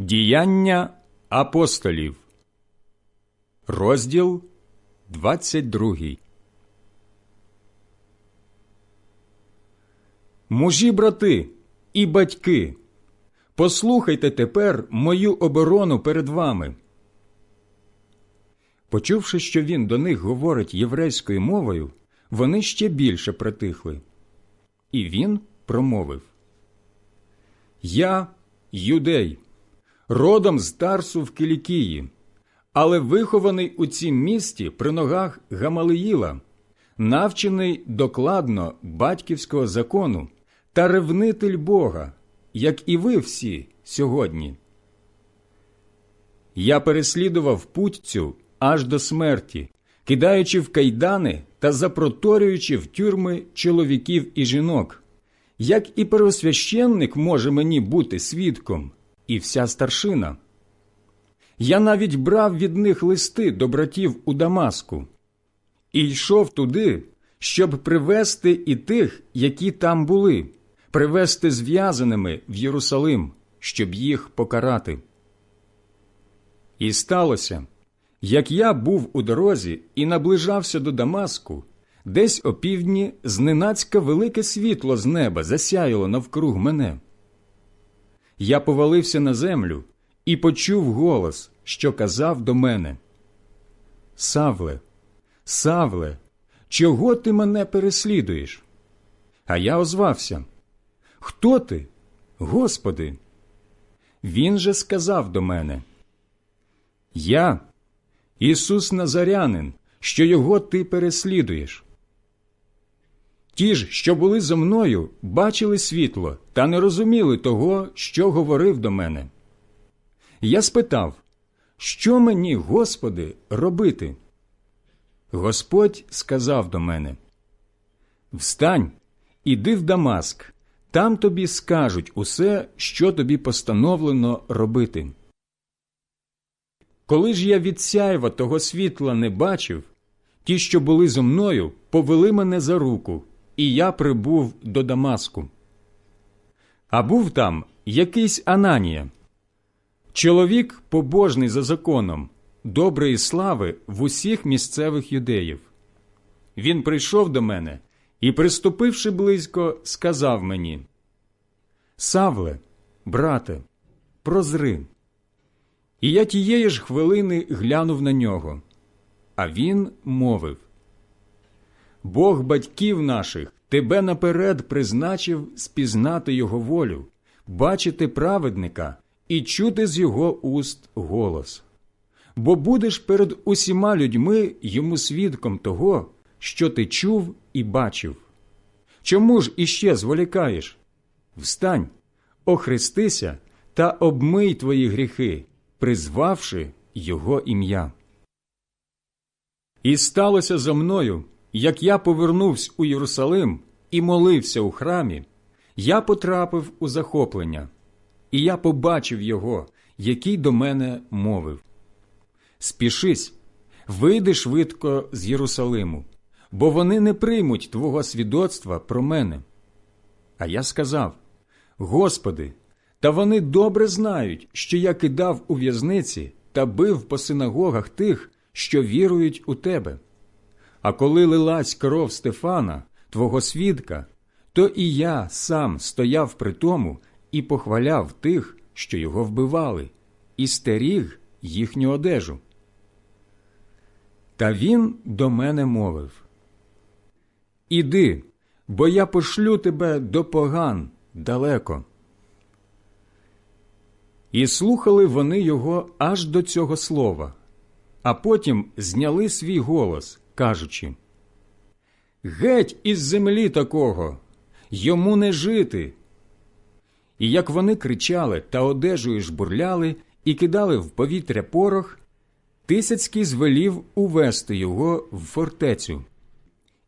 Діяння апостолів, розділ 22 Мужі брати і батьки, послухайте тепер мою оборону перед вами. Почувши, що він до них говорить єврейською мовою, вони ще більше притихли. І він промовив Я юдей, родом з Тарсу в Кілікії, але вихований у цім місті при ногах Гамалиїла, навчений докладно батьківського закону та ревнитель Бога, як і ви всі сьогодні. Я переслідував путь цю аж до смерті, кидаючи в кайдани та запроторюючи в тюрми чоловіків і жінок, як і первосвященник може мені бути свідком, і вся старшина. Я навіть брав від них листи до братів у Дамаску і йшов туди, щоб привести і тих, які там були, привести зв'язаними в Єрусалим, щоб їх покарати. І сталося, як я був у дорозі і наближався до Дамаску, десь опівдні зненацька велике світло з неба засяяло навкруг мене. Я повалився на землю і почув голос, що казав до мене: Савле, Савле, чого ти мене переслідуєш? А я озвався: Хто ти, Господи? Він же сказав до мене: Я, Ісус Назарянин, що його ти переслідуєш. Ті ж, що були зо мною, бачили світло та не розуміли того, що говорив до мене. Я спитав, що мені, Господи, робити? Господь сказав до мене: Встань, іди в Дамаск, там тобі скажуть усе, що тобі постановлено робити. Коли ж я від сяйва того світла не бачив, ті, що були зо мною, повели мене за руку, і я прибув до Дамаску. А був там якийсь Ананія, чоловік побожний за законом, доброї слави в усіх місцевих юдеїв. Він прийшов до мене і, приступивши близько, сказав мені: Савле, брате, прозри. І я тієї ж хвилини глянув на нього. А він мовив: Бог батьків наших тебе наперед призначив спізнати його волю, бачити праведника і чути з його уст голос. Бо будеш перед усіма людьми йому свідком того, що ти чув і бачив. Чому ж іще зволікаєш? Встань, охрестися та обмий твої гріхи призвавши Його ім'я. І сталося за мною, як я повернувся у Єрусалим і молився у храмі, я потрапив у захоплення, і я побачив його, який до мене мовив Спішись, вийди швидко з Єрусалиму, бо вони не приймуть твого свідоцтва про мене. А я сказав Господи, та вони добре знають, що я кидав у в'язниці та бив по синагогах тих, що вірують у тебе. А коли лилась кров Стефана, твого свідка, то і я сам стояв при тому і похваляв тих, що його вбивали, і стеріг їхню одежу. Та він до мене мовив Іди, бо я пошлю тебе до поган далеко. І слухали вони його аж до цього слова, а потім зняли свій голос, кажучи Геть із землі такого, йому не жити. І як вони кричали та одежею жбурляли і кидали в повітря порох, Тисяцький звелів увести його в фортецю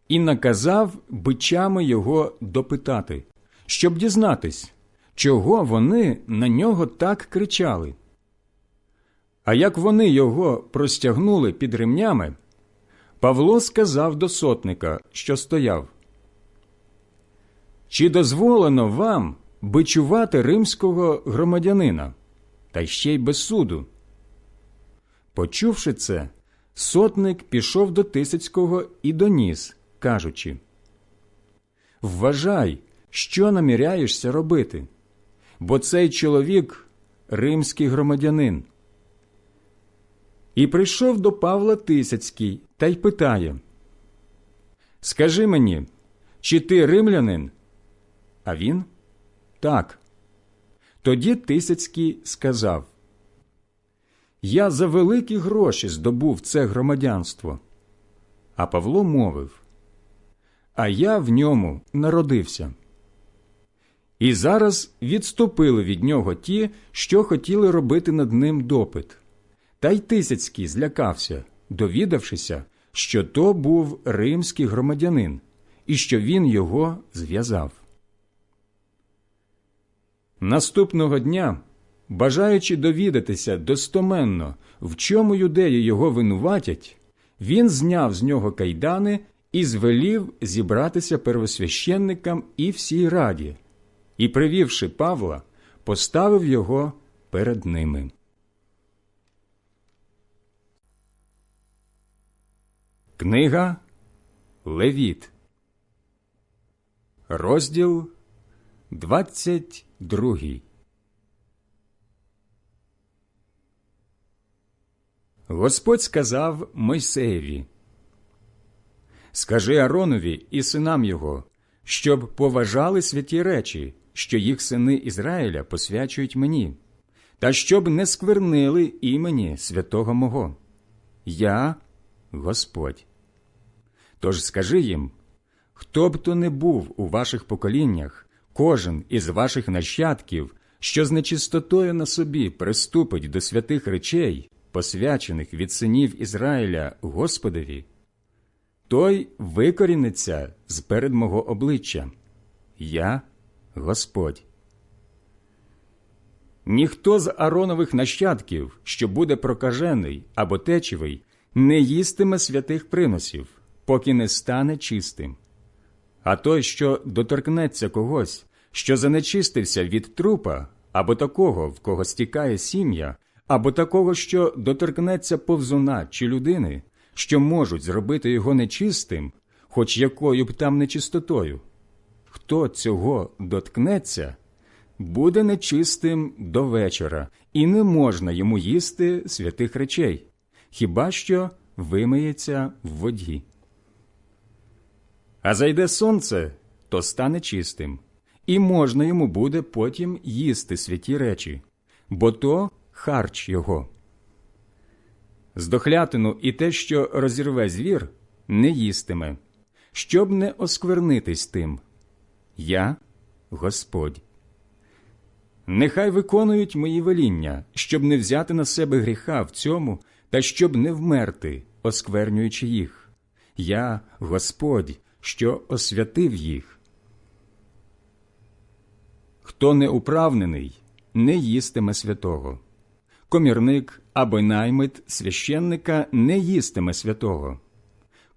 і наказав бичами його допитати, щоб дізнатись чого вони на нього так кричали. А як вони його простягнули під ремнями, Павло сказав до сотника, що стояв Чи дозволено вам бичувати римського громадянина? та ще й без суду. Почувши це, сотник пішов до Тисяцького і доніс, кажучи Вважай, що наміряєшся робити, бо цей чоловік римський громадянин. І прийшов до Павла Тисяцький та й питає Скажи мені, чи ти римлянин? А він так. Тоді Тисяцький сказав Я за великі гроші здобув це громадянство. А Павло мовив А я в ньому народився. І зараз відступили від нього ті, що хотіли робити над ним допит. Та й Тисяцький злякався, довідавшися, що то був римський громадянин і що він його зв'язав. Наступного дня, бажаючи довідатися достоменно, в чому юдеї його винуватять, він зняв з нього кайдани і звелів зібратися первосвященникам і всій раді, і, привівши Павла, поставив його перед ними. Книга Левіт, розділ 22 Господь сказав Мойсеєві Скажи Аронові і синам його, щоб поважали святі речі, що їх сини Ізраїля посвячують мені, та щоб не сквернили імені святого мого. Я Господь. Тож скажи їм, хто б то не був у ваших поколіннях, кожен із ваших нащадків, що з нечистотою на собі приступить до святих речей, посвячених від синів Ізраїля Господові, той викоріниться з перед мого обличчя. Я Господь. Ніхто з Аронових нащадків, що буде прокажений або течевий, не їстиме святих приносів, поки не стане чистим. А той, що доторкнеться когось, що занечистився від трупа, або такого, в кого стікає сім'я, або такого, що доторкнеться повзуна чи людини, що можуть зробити його нечистим, хоч якою б там нечистотою, хто цього доткнеться, буде нечистим до вечора, і не можна йому їсти святих речей, хіба що вимиється в воді. А зайде сонце, то стане чистим, і можна йому буде потім їсти святі речі, бо то харч його. Здохлятину і те, що розірве звір, не їстиме, щоб не осквернитись тим. Я Господь. Нехай виконують мої веління, щоб не взяти на себе гріха в цьому та щоб не вмерти, осквернюючи їх. Я Господь, що освятив їх. Хто не управнений, не їстиме святого. Комірник або наймит священника не їстиме святого.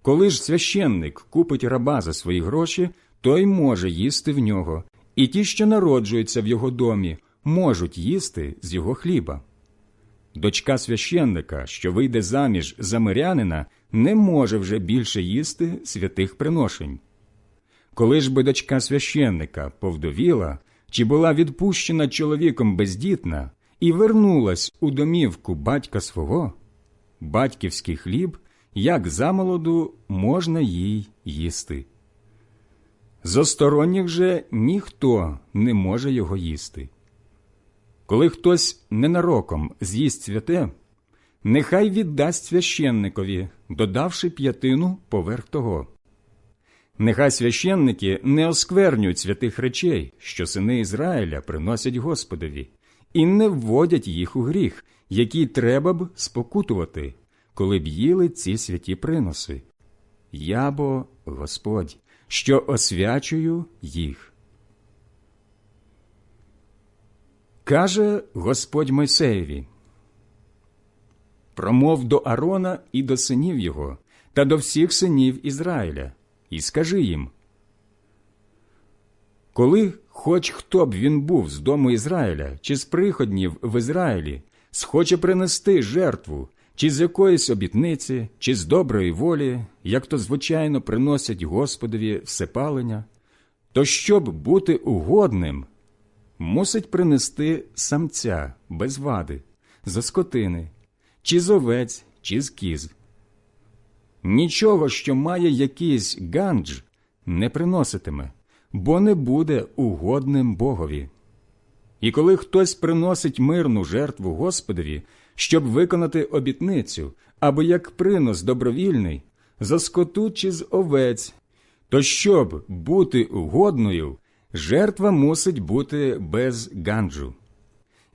Коли ж священник купить раба за свої гроші, той може їсти в нього, і ті, що народжуються в його домі, можуть їсти з його хліба. Дочка священника, що вийде заміж за мирянина, не може вже більше їсти святих приношень. Коли ж би дочка священника повдовіла чи була відпущена чоловіком бездітна і вернулась у домівку батька свого, батьківський хліб, як замолоду, можна їй їсти. З осторонніх же ніхто не може його їсти. Коли хтось ненароком з'їсть святе, нехай віддасть священникові, додавши п'ятину поверх того. Нехай священники не осквернюють святих речей, що сини Ізраїля приносять Господові, і не вводять їх у гріх, який треба б спокутувати, коли б їли ці святі приноси. Я бо Господь, що освячую їх. Каже Господь Мойсеєві Промов до Арона і до синів його, та до всіх синів Ізраїля, і скажи їм Коли хоч хто б він був з дому Ізраїля чи з приходнів в Ізраїлі, схоче принести жертву, чи з якоїсь обітниці, чи з доброї волі, як то звичайно приносять Господові всепалення, то щоб бути угодним, мусить принести самця без вади, за скотини, чи з овець, чи з. Нічого, що має якийсь гандж, не приноситиме, бо не буде угодним Богові. І коли хтось приносить мирну жертву Господові, щоб виконати обітницю, або як принос добровільний, за скоту чи з овець, то щоб бути угодною, жертва мусить бути без ганджу.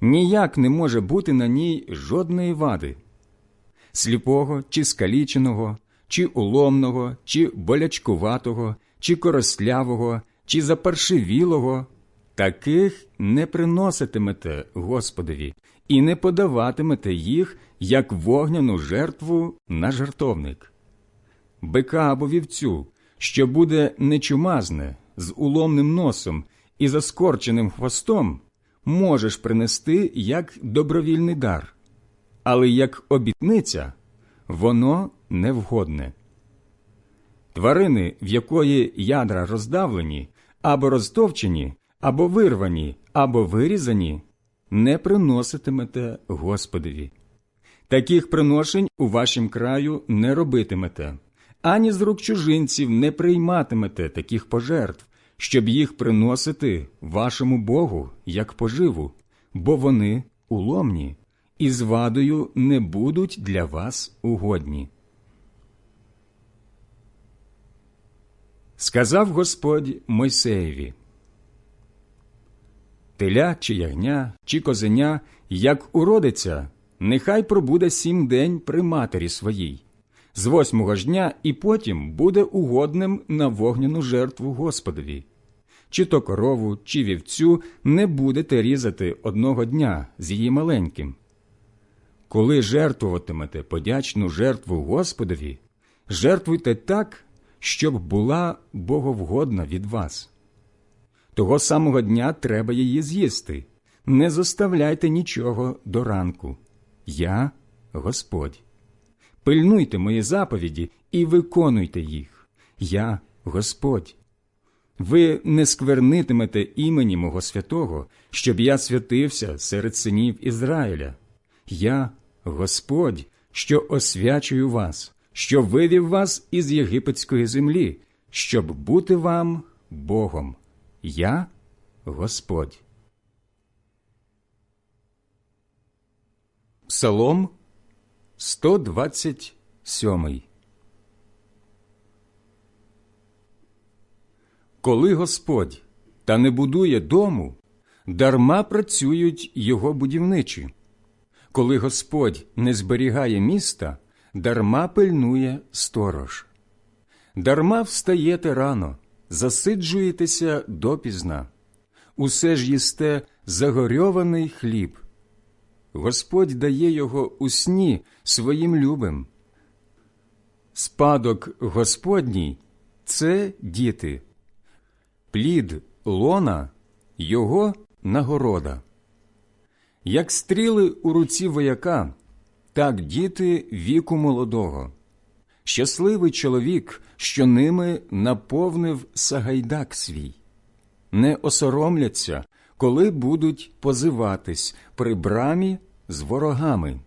Ніяк не може бути на ній жодної вади сліпого чи скаліченого, чи уломного, чи болячкуватого, чи коростлявого, чи запаршивілого, таких не приноситимете Господові і не подаватимете їх як вогняну жертву на жертовник. Бика або вівцю, що буде нечумазне, з уломним носом і заскорченим хвостом, можеш принести як добровільний дар, але як обітниця воно невгодне. Тварини, в якої ядра роздавлені, або розтовчені, або вирвані, або вирізані, не приноситимете Господові. Таких приношень у вашім краю не робитимете, ані з рук чужинців не прийматимете таких пожертв, щоб їх приносити вашому Богу як поживу, бо вони уломні і з вадою не будуть для вас угодні. Сказав Господь Мойсеєві Теля чи ягня, чи козеня, як уродиться, нехай пробуде сім день при матері своїй, з восьмого ж дня і потім буде угодним на вогняну жертву Господові. Чи то корову, чи вівцю не будете різати одного дня з її маленьким. Коли жертвуватимете подячну жертву Господові, жертвуйте так, щоб була боговгодна від вас. Того самого дня треба її з'їсти. Не зоставляйте нічого до ранку. Я Господь. Пильнуйте мої заповіді і виконуйте їх. Я Господь. Ви не сквернитимете імені мого святого, щоб я святився серед синів Ізраїля. Я Господь, що освячую вас, що вивів вас із єгипетської землі, щоб бути вам Богом. Я Господь. Псалом 127 Коли Господь та не будує дому, дарма працюють його будівничі. Коли Господь не зберігає міста, дарма пильнує сторож. Дарма встаєте рано, засиджуєтеся допізна, усе ж їсте загорьований хліб. Господь дає його у сні своїм любим. Спадок Господній це діти, плід лона його нагорода. Як стріли у руці вояка, так діти віку молодого. Щасливий чоловік, що ними наповнив сагайдак свій, не осоромляться, коли будуть позиватись при брамі з ворогами.